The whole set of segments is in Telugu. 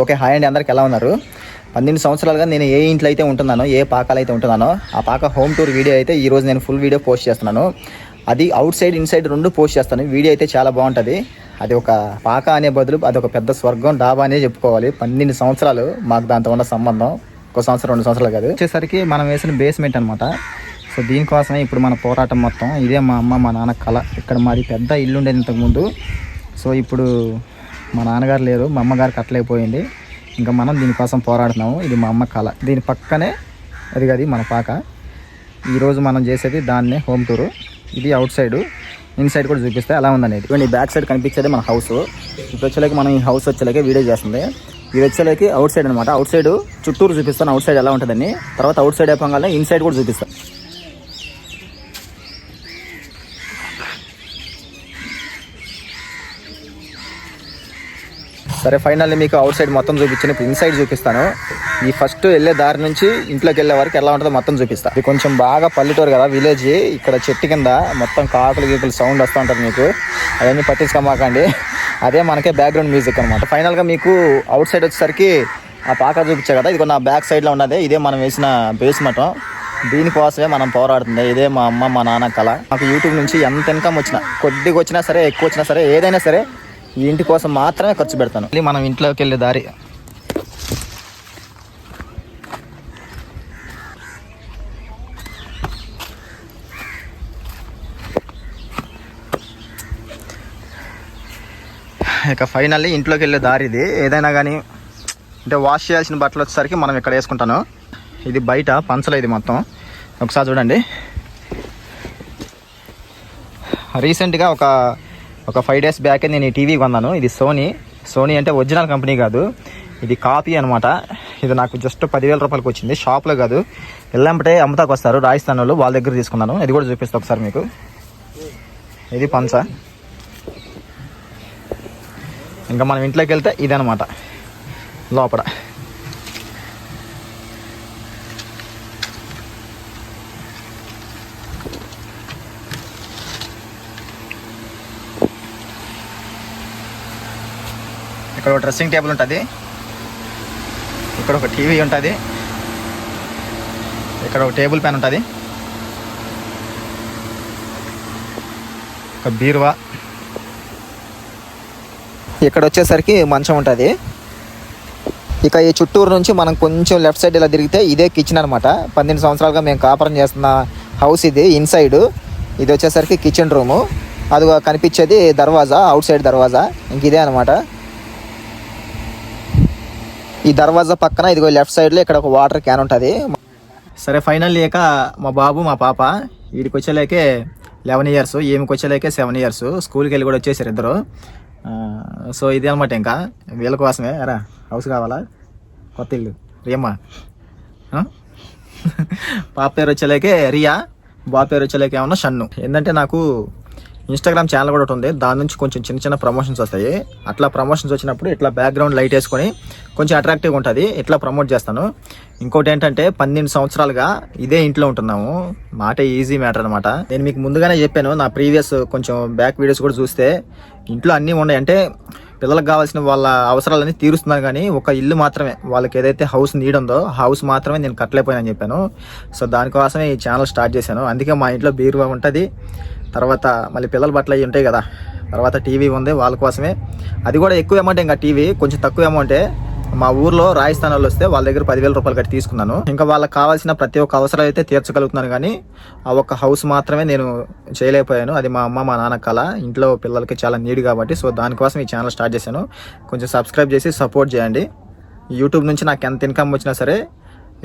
ఓకే హాయ్ అండి అందరికి ఎలా ఉన్నారు? పన్నెండు సంవత్సరాలుగా నేను ఏ ఇంట్లో అయితే ఉంటున్నానో ఏ పాకాలు అయితే ఉంటున్నానో ఆ పాక హోమ్ టూర్ వీడియో అయితే ఈరోజు నేను ఫుల్ వీడియో పోస్ట్ చేస్తున్నాను. అది అవుట్ సైడ్ ఇన్సైడ్ రెండు పోస్ట్ చేస్తాను. వీడియో అయితే చాలా బాగుంటుంది. అది ఒక పాక అనే బదులు అది ఒక పెద్ద స్వర్గం డాబా అనే చెప్పుకోవాలి. పన్నెండు సంవత్సరాలు మాకు దాంతో ఉన్న సంబంధం. ఒక సంవత్సరం రెండు సంవత్సరాలు కాదు. వచ్చేసరికి మనం వేసిన బేస్మెంట్ అనమాట సో దీనికోసమే ఇప్పుడు మన పోరాటం మొత్తం. ఇదే మా అమ్మ మా నాన్న కళ. ఇక్కడ మాది పెద్ద ఇల్లు ఉండేది ఇంతకుముందు. సో ఇప్పుడు మా నాన్నగారు లేరు మా అమ్మగారు కట్టలేకపోయింది ఇంకా మనం దీనికోసం పోరాడుతున్నాము. ఇది మా అమ్మ కళ. దీని పక్కనే అది అది మన పాక. ఈరోజు మనం చేసేది దాన్నే హోమ్ టూరు. ఇది అవుట్ సైడ్. ఇన్సైడ్ కూడా చూపిస్తే అలా ఉందనేది. ఇవన్నీ బ్యాక్ సైడ్ కనిపించేది మన హౌస్. ఇప్పుడు వచ్చేలాకి మనం ఈ హౌస్ వచ్చేలాకే వీడియో చేస్తుంది. ఇది వచ్చేలాకి అవుట్ సైడ్ అనమాట అవుట్ సైడ్ చుట్టూరు చూపిస్తాను. అవుట్ సైడ్ ఎలా ఉంటుందని. తర్వాత అవుట్ సైడ్ అయిపోగానే ఇన్సైడ్ కూడా చూపిస్తాను సరే ఫైనల్లీ మీకు అవుట్ సైడ్ మొత్తం చూపించాను. ఇప్పుడు ఇన్సైడ్ చూపిస్తాను. ఈ ఫస్ట్ వెళ్ళే దారి నుంచి ఇంట్లోకి వెళ్ళే వరకు ఎలా ఉంటుందో మొత్తం చూపిస్తాను ఇది కొంచెం బాగా పల్లెటూరు కదా విలేజ్ ఇక్కడ చెట్టు కింద మొత్తం కాకులు గీకులు సౌండ్ వస్తూ ఉంటుంది మీకు. అవన్నీ పట్టించుకోమాకండి. అదే మనకే బ్యాక్గ్రౌండ్ మ్యూజిక్ అనమాట ఫైనల్గా మీకు అవుట్ సైడ్ వచ్చేసరికి ఆ పాక చూపించా కదా ఇది నా బ్యాక్ సైడ్లో ఉన్నదే. ఇదే మనం వేసిన బేస్ మఠం దీనికోసమే మనం పోరాడుతుంది. ఇదే మా అమ్మ మా నాన్న కళ మాకు యూట్యూబ్ నుంచి ఎంత ఇన్కమ్ వచ్చినా కొద్దిగా వచ్చినా సరే ఎక్కువ వచ్చినా సరే ఏదైనా సరే ఈ ఇంటి కోసం మాత్రమే ఖర్చు పెడతాను. మనం ఇంట్లోకి వెళ్ళే దారి. ఇక ఫైనల్లీ ఇంట్లోకి వెళ్ళే దారి ఇది ఏదైనా కానీ అంటే వాష్ చేయాల్సిన బట్టలు వచ్చేసరికి మనం ఇక్కడ వేసుకుంటాను. ఇది బయట పంచలు ఇది మొత్తం. ఒకసారి చూడండి. రీసెంట్గా ఒక ఒక ఫైవ్ డేస్ బ్యాకే నేను ఈ టీవీ కొన్నాను. ఇది సోనీ సోనీ అంటే ఒరిజినల్ కంపెనీ కాదు. ఇది కాపీ అనమాట ఇది నాకు జస్ట్ పదివేల రూపాయలకి వచ్చింది. షాప్లో కాదు. వెళ్ళంపటే అమ్ముతాకు వస్తారు రాజస్థాన్ వాళ్ళు వాళ్ళ దగ్గర తీసుకున్నాను. ఇది కూడా చూపిస్తాం ఒకసారి మీకు. ఇది పంచ. ఇంకా మనం ఇంట్లోకి వెళ్తే ఇదనమాట లోపల. ఇక్కడ ఒక డ్రెస్సింగ్ టేబుల్ ఉంటుంది. ఇక్కడ ఒక టీవీ ఉంటుంది. ఇక్కడ ఒక టేబుల్ ఫ్యాన్ ఉంటుంది. ఒక బీరువా. ఇక్కడ వచ్చేసరికి మంచం ఉంటుంది. ఇక ఈ చుట్టూరు నుంచి మనం కొంచెం లెఫ్ట్ సైడ్ ఇలా తిరిగితే ఇదే కిచెన్ అనమాట పన్నెండు సంవత్సరాలుగా మేము కాపురం చేస్తున్న హౌస్ ఇది ఇన్సైడ్ ఇది వచ్చేసరికి కిచెన్ రూము. అది కనిపించేది దర్వాజా అవుట్ సైడ్ దర్వాజా. ఇంక ఇదే అనమాట ఈ దర్వాజా పక్కన ఇదిగో లెఫ్ట్ సైడ్లో ఇక్కడ ఒక వాటర్ క్యాన్ ఉంటుంది. సరే ఫైనల్ లేక మా బాబు మా పాప వీడికి వచ్చేలేకే లెవెన్ ఇయర్స్ ఈమెకి వచ్చేలేకే సెవెన్ ఇయర్స్ స్కూల్కి వెళ్ళి కూడా వచ్చేసారు ఇద్దరు. సో ఇది అనమాట ఇంకా. వీళ్ళ కోసమే రా హౌస్ కావాలా? కొత్త ఇల్లు. రియమ్మా. పాప పేరు వచ్చేలేకే రియా బాబు పేరు వచ్చేలేకే ఏమన్నా షన్ను. ఏంటంటే నాకు ఇన్స్టాగ్రామ్ ఛానల్ కూడా ఒకటి ఉంది. దాని నుంచి కొంచెం చిన్న చిన్న ప్రమోషన్స్ వస్తాయి. అట్లా ప్రమోషన్స్ వచ్చినప్పుడు ఇట్లా బ్యాక్గ్రౌండ్ లైట్ వేసుకొని కొంచెం అట్రాక్టివ్గా ఉంటుంది. ఇట్లా ప్రమోట్ చేస్తాను. ఇంకోటి ఏంటంటే పన్నెండు సంవత్సరాలుగా ఇదే ఇంట్లో ఉంటున్నాము. మాట ఈజీ మ్యాటర్ అనమాట నేను మీకు ముందుగానే చెప్పాను నా ప్రీవియస్ కొంచెం బ్యాక్ వీడియోస్ కూడా చూస్తే ఇంట్లో అన్నీ ఉన్నాయి. అంటే పిల్లలకు కావాల్సిన వాళ్ళ అవసరాలన్నీ తీరుస్తున్నాను కానీ ఒక ఇల్లు మాత్రమే. వాళ్ళకి ఏదైతే హౌస్ నీడ్ ఉందో హౌస్ మాత్రమే నేను కట్టలేకపోయానని చెప్పాను. సో దానికోసమే ఈ ఛానల్ స్టార్ట్ చేశాను. అందుకే మా ఇంట్లో బీరువా ఉంటుంది. తర్వాత మళ్ళీ పిల్లల బట్టలు అవి ఉంటాయి కదా. తర్వాత టీవీ ఉంది వాళ్ళ కోసమే. అది కూడా ఎక్కువ అమౌంట్ ఇంకా టీవీ కొంచెం తక్కువ అమౌంటే మా ఊర్లో రాజస్థాన్ వాళ్ళు వస్తే వాళ్ళ దగ్గర పదివేల రూపాయలు కట్టి తీసుకున్నాను. ఇంకా వాళ్ళకి కావాల్సిన ప్రతి ఒక్క అవసరం అయితే తీర్చగలుగుతున్నాను కానీ ఆ ఒక్క హౌస్ మాత్రమే నేను చేయలేకపోయాను. అది మా అమ్మ మా నాన్న కళ ఇంట్లో పిల్లలకి చాలా నీడ్ కాబట్టి సో దానికోసం ఈ ఛానల్ స్టార్ట్ చేశాను. కొంచెం సబ్స్క్రైబ్ చేసి సపోర్ట్ చేయండి. యూట్యూబ్ నుంచి నాకు ఎంత ఇన్కమ్ వచ్చినా సరే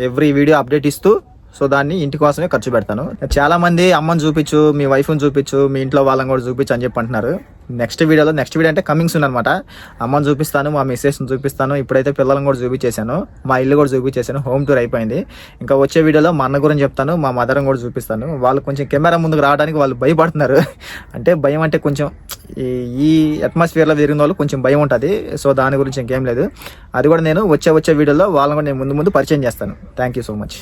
ఎవ్రీ వీడియో అప్డేట్ ఇస్తూ సో దాన్ని ఇంటి కోసమే ఖర్చు పెడతాను. చాలా మంది అమ్మని చూపించు మీ వైఫ్ని చూపించు మీ ఇంట్లో వాళ్ళని కూడా చూపించు అని చెప్పి అంటున్నారు. నెక్స్ట్ వీడియోలో నెక్స్ట్ వీడియో అంటే కమింగ్స్ అనమాట అమ్మని చూపిస్తాను మా మిస్సెస్ని చూపిస్తాను. ఇప్పుడైతే పిల్లలను కూడా చూపించేశాను. మా ఇల్లు కూడా చూపించేశాను. హోమ్ టూర్ అయిపోయింది. ఇంకా వచ్చే వీడియోలో మా అన్న గురించి చెప్తాను మా మదర్ని కూడా చూపిస్తాను. వాళ్ళు కొంచెం కెమెరా ముందుకు రావడానికి వాళ్ళు భయపడుతున్నారు. అంటే భయం అంటే కొంచెం ఈ ఈ అట్మాస్ఫియర్లో తిరిగిన వాళ్ళు కొంచెం భయం ఉంటుంది. సో దాని గురించి ఇంకేం లేదు. అది కూడా నేను వచ్చే వచ్చే వీడియోలో వాళ్ళని కూడా నేను ముందు ముందు పరిచయం చేస్తాను. Thank you so much